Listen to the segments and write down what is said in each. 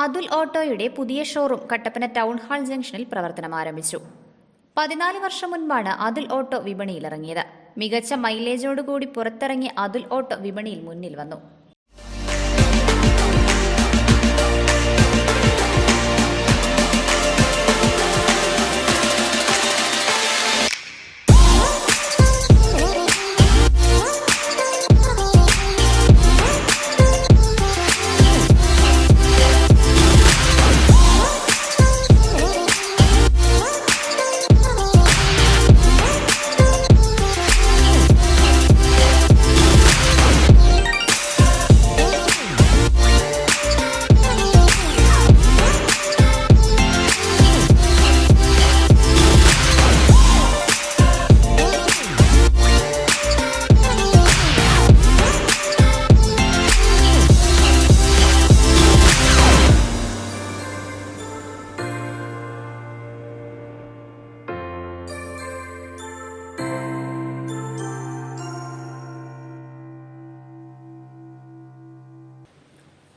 അതുൽ ഓട്ടോയുടെ പുതിയ showroom Kattappana town hall ജംഗ്ഷനിൽ പ്രവർത്തനം ആരംഭിച്ചു. പതിനാല് വർഷം മുൻപാണ് അതുൽ ഓട്ടോ വിപണിയിലിറങ്ങിയത്. മികച്ച മൈലേജോടുകൂടി പുറത്തിറങ്ങിയ അതുൽ ഓട്ടോ വിപണിയിൽ മുന്നിൽ വന്നു.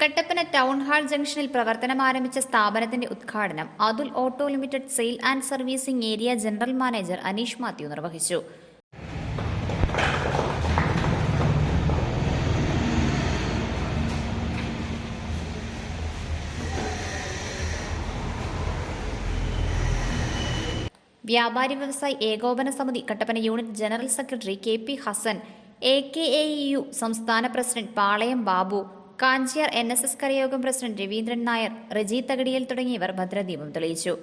കട്ടപ്പന ടൗൺ ഹാൾ ജംഗ്ഷനിൽ പ്രവർത്തനം ആരംഭിച്ച സ്ഥാപനത്തിന്റെ ഉദ്ഘാടനം Atul auto limited sale and servicing area general manager Aneesh Mathew നിർവഹിച്ചു. വ്യാപാരി വ്യവസായി ഏകോപന സമിതി Kattappana unit general secretary K P Hasan A K A U സംസ്ഥാന president Palayam Babu Kanchiyar N S S കരയോഗം president Raveendran Nair Reji Thakadiyel തുടങ്ങിയവർ ഭദ്രദീപം തെളിയിച്ചു.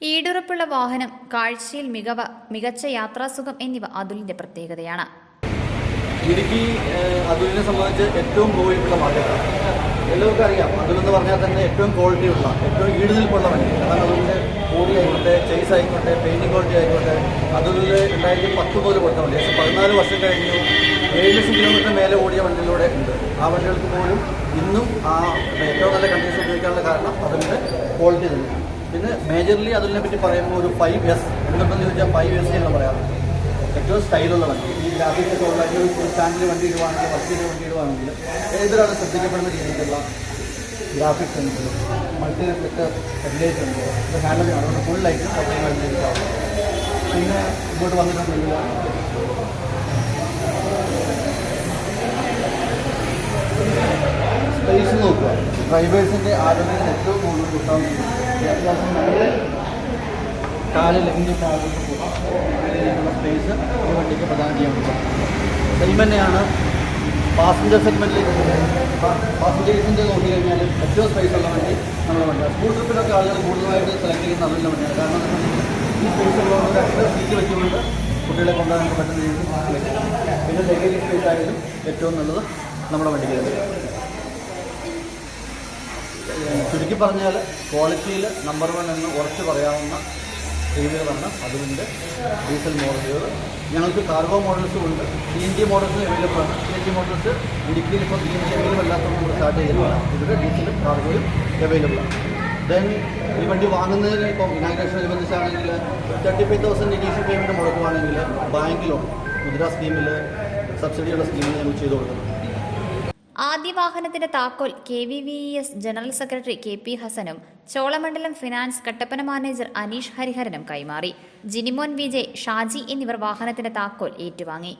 ഈടുറപ്പുള്ള വാഹനം കാഴ്ചയിൽ മികവ മികച്ച യാത്രാസുഖം എന്നിവ അതുലിന്റെ പ്രത്യേകതയാണ്. ഇടുക്കി അതുലിനെ സംബന്ധിച്ച് ഏറ്റവും മൂവിലുള്ള മാർക്കറ്റാണ് എല്ലാവർക്കും അറിയാം അതുൽ എന്ന് പറഞ്ഞാൽ തന്നെ ഏറ്റവും ക്വാളിറ്റി ഉള്ള ഏറ്റവും ഈടുനിൽപ്പുള്ള വണ്ടി. കാരണം അതുലിന്റെ ബോഡി ആയിക്കോട്ടെ ചേസ് ആയിക്കോട്ടെ പെയിന്റിംഗ് ക്വാളിറ്റി ആയിക്കോട്ടെ അതുലിൽ രണ്ടായിരത്തി പത്ത് മുതൽ കൊടുത്ത വണ്ടി. ഏകദേശം പതിനാല് വർഷം കഴിഞ്ഞു. ഏഴ് ലക്ഷം കിലോമീറ്റർ മേലെ ഓടിയ വണ്ടിയിലൂടെ ഉണ്ട്. ആ വണ്ടികൾക്ക് പോലും ഇന്നും ആ ഏറ്റവും നല്ല കണ്ടീഷൻ ഉപയോഗിക്കാനുള്ള കാരണം അതിന്റെ ക്വാളിറ്റി തന്നെയാണ്. പിന്നെ മേജർലി അതിനെ പറ്റി പറയുമ്പോൾ ഒരു ഫൈവ് എസ് എന്തുണ്ടെന്ന് ചോദിച്ചാൽ ഫൈവ് എസ് എന്ന് പറയാറ്. ഏറ്റവും സ്റ്റൈലുള്ള വണ്ടി. ഈ ഗ്രാഫിക്സ് ഒക്കെ ഉള്ള ഒരു സ്റ്റാൻഡിൽ വണ്ടി ഇടുവാണെങ്കിൽ ബസ്സിൽ വണ്ടി ഇടുവാണെങ്കിൽ ഏതൊരാളും ശ്രദ്ധിക്കപ്പെടുന്ന രീതിയിലുള്ള ഗ്രാഫിക്സ് ഉണ്ട്. മൾട്ടി റിഫ്ലക്ടർ ഹെഡ്ലൈറ്റ് ഉണ്ട്. ഇത് ഹാൻഡിൽ അതുകൊണ്ട് ഫുൾ ലൈറ്റ് പിന്നെ ഇങ്ങോട്ട് വന്നിട്ടുണ്ടെങ്കിൽ സ്പേസ് നോക്കുക. ഡ്രൈവേഴ്സിന്റെ ആരോഗ്യത്തിന് ഏറ്റവും കൂടുതൽ നല്ല കാലിൽ എങ്കിലും ആകുന്ന സ്പേസ് ഈ വണ്ടിക്ക് പ്രദാനം ചെയ്യാൻ പറ്റും. പാസഞ്ചർ സെഗ്മെന്റിലേക്ക് പാസഞ്ചേഴ്സിന്റെ നോക്കി കഴിഞ്ഞാൽ ഏറ്റവും സ്പേസ് ഉള്ള വണ്ടി നമ്മുടെ വണ്ടിയാണ്. സ്കൂൾ ട്രിപ്പിലൊക്കെ ആളുകൾ കൂടുതലായിട്ട് സെലക്ട് ചെയ്യുന്ന അതിന്റെ വണ്ടിയാണ്. കാരണം ഈ സ്പേസ് ഉള്ളതുകൊണ്ട് രണ്ട് സീറ്റ് വെച്ചുകൊണ്ട് കുട്ടികളെ കൊണ്ടുപോകാൻ പറ്റുന്ന രീതിയിൽ പിന്നെ ലഗേജ് സ്പേസ് ആയാലും ഏറ്റവും നല്ലത് നമ്മുടെ വണ്ടിക്ക് തന്നെയാണ്. ചുരുക്കി പറഞ്ഞാൽ ക്വാളിറ്റിയിൽ നമ്പർ വൺ എന്ന് ഉറച്ചു പറയാവുന്ന രീതികളാണ് അതുകൊണ്ട് ഡീസൽ മോഡലുകൾ ഞങ്ങൾക്ക് കാർഗോ മോഡൽസും ഉണ്ട്. സി എൻ ജി മോഡൽസും അവൈലബിൾ ആണ്. സി എൻ ജി മോഡൽസ് ഇടുക്കിയിൽ ഇപ്പോൾ സി എൻ ജി അവൈലബിൾ നമ്മൾ സ്റ്റാർട്ട് ചെയ്യുന്നതാണ് ഇവിടെ ഡീസലും കാർഗോയും അവൈലബിൾ ആണ്. ദെൻ ഈ വണ്ടി വാങ്ങുന്നതിന് ഇപ്പോൾ inauguration അനുബന്ധിച്ചാണെങ്കിൽ thirty five thousand initial payment മുടക്കുവാണെങ്കിൽ bank loan Mudra സ്കീമിൽ സബ്സിഡിയുള്ള സ്കീമിൽ ഞങ്ങൾ ചെയ്തു കൊടുക്കുന്നത് ആദ്യ വാഹനത്തിന്റെ താക്കോൽ K V V S general secretary K P ഹസനും Cholamandalam finance Kattappana manager Aneesh ഹരിഹരനും കൈമാറി. ജിനിമോൻ വിജയ് ഷാജി എന്നിവർ വാഹനത്തിന്റെ താക്കോൽ ഏറ്റുവാങ്ങി.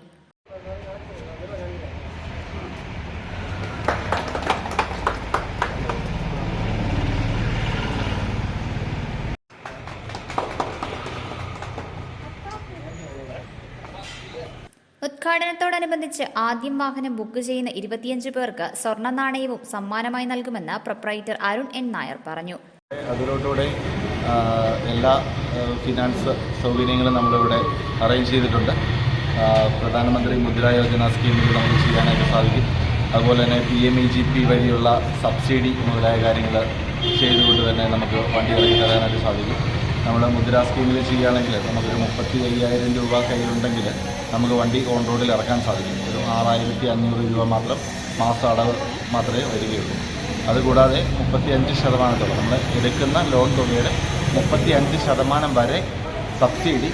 ഉദ്ഘാടനത്തോടനുബന്ധിച്ച് ആദ്യം വാഹനം ബുക്ക് ചെയ്യുന്ന ഇരുപത്തിയഞ്ച് പേർക്ക് സ്വർണ നാണയവും സമ്മാനമായി നൽകുമെന്ന് പ്രൊപ്രൈറ്റർ അരുൺ എൻ നായർ പറഞ്ഞു. അതിലോട്ടൂടെ എല്ലാ ഫിനാൻസ് സൗകര്യങ്ങളും നമ്മളിവിടെ അറേഞ്ച് ചെയ്തിട്ടുണ്ട്. പ്രധാനമന്ത്രി മുദ്ര യോജന സ്കീമിൽ നമുക്ക് ചെയ്യാനായിട്ട് സാധിക്കും. അതുപോലെ തന്നെ P M E G P വഴിയുള്ള സബ്സിഡി മുതലായ കാര്യങ്ങൾ ചെയ്തുകൊണ്ട് തന്നെ നമുക്ക് വണ്ടി ഇറങ്ങി തരാനായിട്ട് സാധിക്കും. നമ്മൾ മുദ്ര സ്കീമിൽ ചെയ്യുകയാണെങ്കിൽ നമുക്കൊരു മുപ്പത്തി അയ്യായിരം രൂപ കയ്യിലുണ്ടെങ്കിൽ നമുക്ക് വണ്ടി ഓൺ റോഡിൽ ഇറക്കാൻ സാധിക്കും. ഒരു ആറായിരത്തി അഞ്ഞൂറ് രൂപ മാത്രം മാസ അടവ് മാത്രമേ വരികയുള്ളൂ. അതുകൂടാതെ മുപ്പത്തി അഞ്ച് ശതമാനത്തോളം നമ്മൾ എടുക്കുന്ന ലോൺ തുകയുടെ മുപ്പത്തി അഞ്ച് ശതമാനം വരെ സബ്സിഡി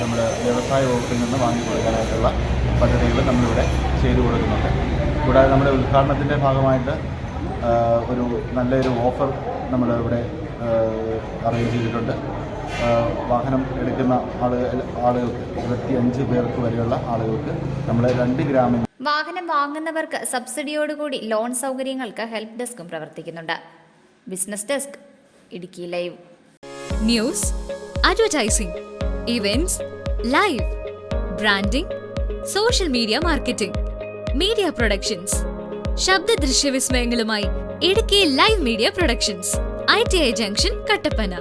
നമ്മൾ വ്യവസായ വകുപ്പിൽ നിന്ന് വാങ്ങി കൊടുക്കാനായിട്ടുള്ള പദ്ധതികൾ നമ്മളിവിടെ ചെയ്തു കൊടുക്കുന്നുണ്ട്. കൂടാതെ നമ്മുടെ ഉദ്ഘാടനത്തിന്റെ ഭാഗമായിട്ട് ഒരു നല്ലൊരു ഓഫർ നമ്മൾ ഇവിടെ അറേഞ്ച് ചെയ്തിട്ടുണ്ട്. വാഹനം എടുക്കുന്ന ആളുകൾ ആളുകൾക്ക് ഇരുപത്തി അഞ്ച് പേർക്ക് വരെയുള്ള ആളുകൾക്ക് നമ്മൾ രണ്ട് ഗ്രാമിന് വാഹനം വാങ്ങുന്നവർക്ക് സബ്സിഡിയോടുകൂടി ലോൺ സൗകര്യങ്ങൾക്ക് ഹെൽപ്പ് ഡെസ്കും പ്രവർത്തിക്കുന്നുണ്ട്. Business desk Idukki live. News advertising events live branding social media marketing media productions ശബ്ദ ദൃശ്യ വിസ്മയങ്ങളുമായി Idukki live media productions I T I junction Kattappana.